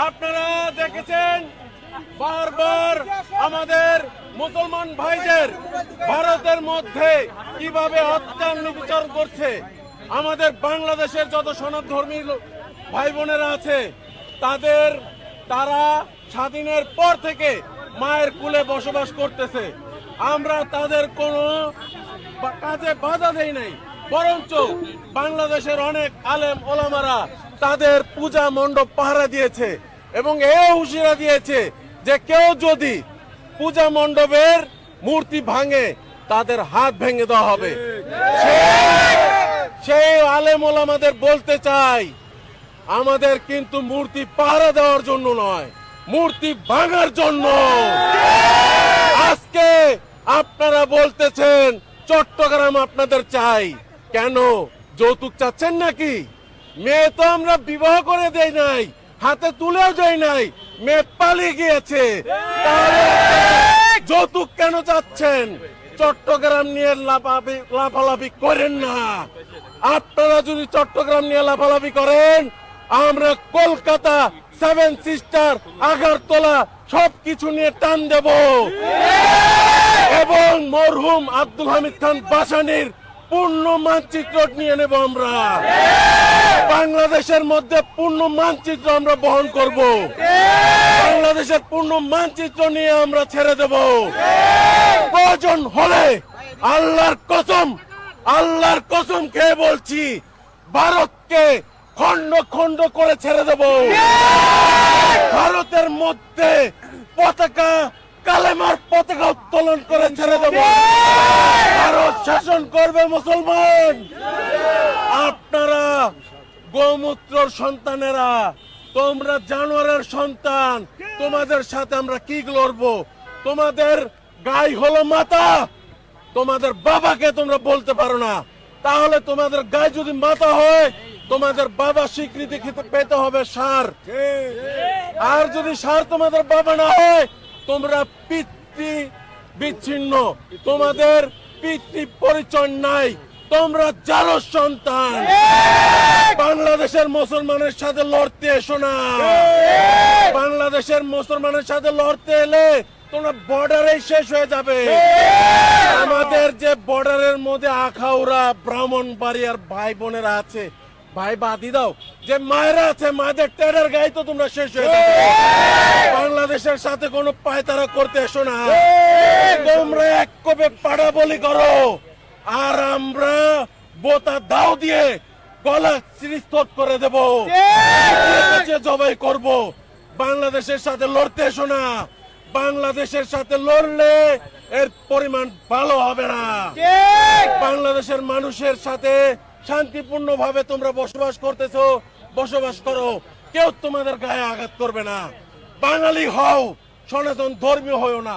আপনারা দেখেছেন বারবার আমাদের মুসলমান ভাইদের ভারতের মধ্যে কীভাবে হত্যা নির্বিচার করছে, আমাদের বাংলাদেশের যত সনাত ধর্মী ভাই বোনেরা আছে, তাদের, তারা স্বাধীনের পর থেকে মায়ের কুলে বসবাস করতেছে। আমরা তাদের কোনো কাজে বাধা দেই নাই, বরঞ্চ বাংলাদেশের অনেক আলেম ওলামারা তাদের পূজা মণ্ডপ পাহারা দিয়েছে এবং এ হুশিরা দিয়েছে যে কেউ যদি পূজা মণ্ডপের মূর্তি ভাঙে, তাদের হাত ভেঙে দেওয়া হবে। সেই- সেই আলেম ওলামাদের বলতে চাই, আমাদের কিন্তু মূর্তি পাহারা দেওয়ার জন্য নয়, মূর্তি ভাঙার জন্য। আজকে আপনারা বলতেছেন, চট্টগ্রাম আপনাদের চাই। কেন? যৌতুক চাচ্ছেন নাকি? মেয়ে তো আমরা বিবাহ করে দেই নাই। হাতে তুলেও দেই নাই, মেয়ে পালিয়ে গিয়েছে। যৌতুক কেন চাচ্ছেন? চট্টগ্রাম নিয়ে লাফালাফি করেন না। আপনারা যদি চট্টগ্রাম নিয়ে লাফালাফি করেন, আমরা কলকাতা সেভেন সিস্টার আগারতলা, সবকিছু নিয়ে টান দেব। এবং মরহুম আব্দুল হামিদ খান বাসানির পূর্ণ মানচিত্র নিয়ে নেব আমরা। বাংলাদেশের মধ্যে পূর্ণ মানচিত্র আমরা বহন করব। বাংলাদেশের পূর্ণ মানচিত্র নিয়ে আমরা ছেড়ে দেব। প্রয়োজন হলে আল্লাহর কসম আল্লাহর কসম খেয়ে বলছি, ভারতকে খন্ড খন্ড করে ছেড়ে দেব। ভারতের মধ্যে পতাকা, কালেমার পতাকা উত্তোলন করে ছেড়ে দেব। ভারত শাসন করবে মুসলমান। আপনারা গোমূত্রর সন্তানেরা, তোমরা জানোয়ারের সন্তান। তোমাদের সাথে আমরা কি লড়বো? তোমাদের গাই হলো মাতা। তোমাদের বাবাকে তোমরা বলতে পারো না। তাহলে তোমাদের গায়ে যদি মাথা হয়, তোমাদের বাবা স্বীকৃতি খেতে পেতে হবে সার? আর যদি সার তোমাদের বাবা না হয়, তোমরা পিতৃ বিচ্ছিন্ন। তোমাদের পিতৃ পরিচয় নাই। তোমরা যারো সন্তান। বাংলাদেশের মুসলমানের সাথে লড়তে এসো না। বাংলাদেশের মুসলমানের সাথে লড়তে এলে তোমরা বর্ডারে শেষ হয়ে যাবে। আমাদের যে বর্ডারের মধ্যে আখাউরা আখাউড়া ব্রাহ্মণবাড়িয়ার ভাই বোনেরা আছে ভাই বাদি দাও যে মায়েরা আছে মায়েদের টেরার গায়ে তো তোমরা শেষ হয়ে যাবে। বাংলাদেশের সাথে কোনো পায়তারা করতে এসো না। তোমরা এক কপে পাড়া বলি করো। আর আমরা বোতা দাও দিয়ে গলা করে দেব। জবাই করব। বাংলাদেশের সাথে লড়তে এসো না। বাংলাদেশের সাথে লড়লে এর পরিমাণ ভালো হবে না। বাংলাদেশের মানুষের সাথে শান্তিপূর্ণ ভাবে তোমরা বসবাস করতেছো বসবাস করো। কেউ তোমাদের গায়ে আঘাত করবে না। বাঙালি হও সনাতন ধর্মীয় হও না।